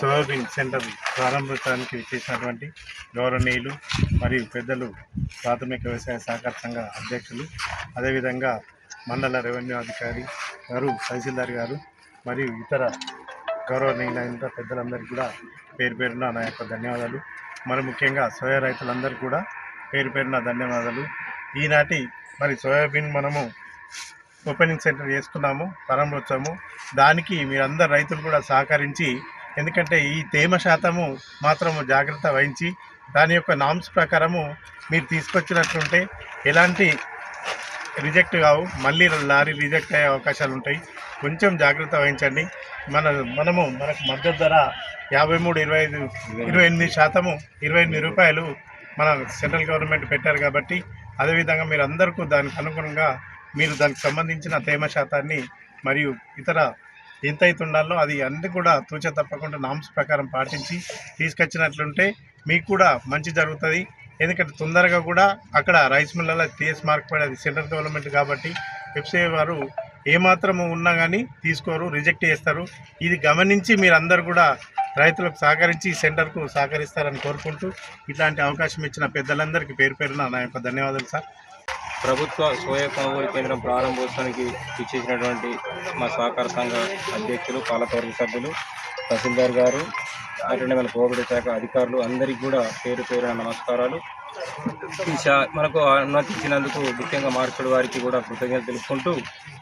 Soybean centre ప్రారంభించడానికి విచ్చేసినటువంటి గౌరవనీయులు మరియు పెద్దలు ప్రాథమిక వ్యవసాయ సహకార సంఘ అధ్యక్షులు అదేవిధంగా మండల రెవెన్యూ అధికారి గారు తహసీల్దార్ గారు మరియు ఇతర గౌరవనీయులైన పెద్దలందరికీ కూడా పేరు పేరున నా యొక్క ధన్యవాదాలు. మరి ముఖ్యంగా సోయా రైతులందరూ కూడా పేరు పేరున ధన్యవాదాలు. ఈనాటి మరి సోయాబీన్ మనము ఓపెనింగ్ సెంటర్ వేసుకున్నాము ప్రారంభోత్సవము దానికి మీరందరు రైతులు కూడా సహకరించి ఎందుకంటే ఈ తేమ శాతము మాత్రము జాగ్రత్త వహించి దాని యొక్క నామ్స్ ప్రకారము మీరు తీసుకొచ్చినట్లుంటే ఎలాంటి రిజెక్ట్ కావు. మళ్ళీ లారీ రిజెక్ట్ అయ్యే అవకాశాలు ఉంటాయి. కొంచెం జాగ్రత్త వహించండి. మన మనము మనకు మద్దతు ధర యాభై మూడు ఇరవై ఐదు ఇరవై ఎనిమిది శాతము ఇరవై ఎనిమిది రూపాయలు మన సెంట్రల్ గవర్నమెంట్ పెట్టారు కాబట్టి అదేవిధంగా మీరు అందరికీ దానికి అనుగుణంగా మీరు దానికి సంబంధించిన తేమ శాతాన్ని మరియు ఇతర ఎంతైతే ఉండాలో అది అన్ని కూడా తూచ తప్పకుండా నామ్స్ ప్రకారం పాటించి తీసుకొచ్చినట్లుంటే మీకు కూడా మంచి జరుగుతుంది. ఎందుకంటే తొందరగా కూడా అక్కడ రైస్ మిల్లలో టీఎస్ మార్క్ పడేది సెంట్రల్ గవర్నమెంట్ కాబట్టి వెబ్సైట్ వారు ఏమాత్రము ఉన్నా కానీ తీసుకోరు రిజెక్ట్ చేస్తారు. ఇది గమనించి మీరందరూ కూడా రైతులకు సహకరించి సెంటర్కు సహకరిస్తారని కోరుకుంటూ ఇట్లాంటి అవకాశం ఇచ్చిన పెద్దలందరికీ పేరు పేరున నా యొక్క ధన్యవాదాలు సార్. ప్రభుత్వ సోయా కొనుగోలు కేంద్రం ప్రారంభోత్సవానికి ఇచ్చేసినటువంటి మా సహకార సంఘ అధ్యక్షులు పాలకవర్గ సభ్యులు తహసీల్దార్ గారు అటెండ్ మన కోవిడ్ శాఖ అధికారులు అందరికీ కూడా పేరు పేరు నమస్కారాలు. ఈ శా మనకు అనుమతి ఇచ్చినందుకు ముఖ్యంగా మార్కెట్ వారికి కూడా కృతజ్ఞతలు తెలుపుకుంటూ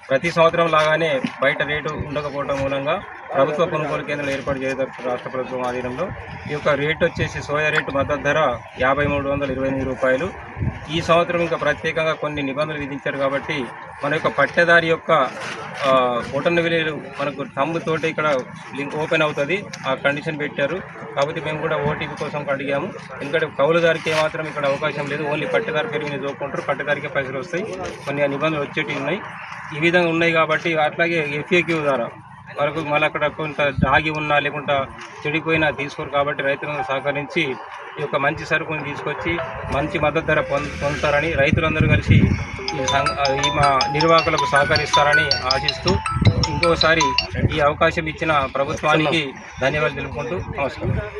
ప్రతి సంవత్సరం లాగానే బయట రేటు ఉండకపోవడం మూలంగా ప్రభుత్వ కొనుగోలు కేంద్రాలు ఏర్పాటు చేయడం రాష్ట్ర ప్రభుత్వం ఆధీనంలో ఈ యొక్క రేటు వచ్చేసి సోయా రేటు మద్దతు ధర యాభై మూడు వందల ఇరవై ఎనిమిది రూపాయలు. ఈ సంవత్సరం ఇంకా ప్రత్యేకంగా కొన్ని నిబంధనలు విధించారు కాబట్టి మన యొక్క పట్టెదారి యొక్క ఆ, బొటన్ విలేలు మనకు తమ్ముతోటి ఇక్కడ లింక్ ఓపెన్ అవుతుంది ఆ కండిషన్ పెట్టారు. కాబట్టి మేము కూడా ఓటీపీ కోసం అడిగాము. ఎందుకంటే కౌలుదారికి ఏమాత్రం ఇక్కడ అవకాశం లేదు. ఓన్లీ పట్టెదారి పేరు మీద చూపుకుంటారు పట్టెదారికే పైసలు వస్తాయి. కొన్ని నిబంధనలు వచ్చేటివి ఉన్నాయి. ఈ విధంగా ఉన్నాయి కాబట్టి అట్లాగే ఎఫ్ఏక్యూ ద్వారా వరకు మళ్ళీ అక్కడ కొంత దాగి ఉన్నా లేకుండా చెడిపోయినా తీసుకోరు కాబట్టి రైతులను సహకరించి ఈ యొక్క మంచి సరుకుని తీసుకొచ్చి మంచి మద్దతు ధర పొందుతారని రైతులందరూ కలిసి ఈ సం- ఈ మా నిర్వాహకులకు సహకరిస్తారని ఆశిస్తూ ఇంకోసారి ఈ అవకాశం ఇచ్చిన ప్రభుత్వానికి ధన్యవాదాలు తెలుపుకుంటూ నమస్కారం.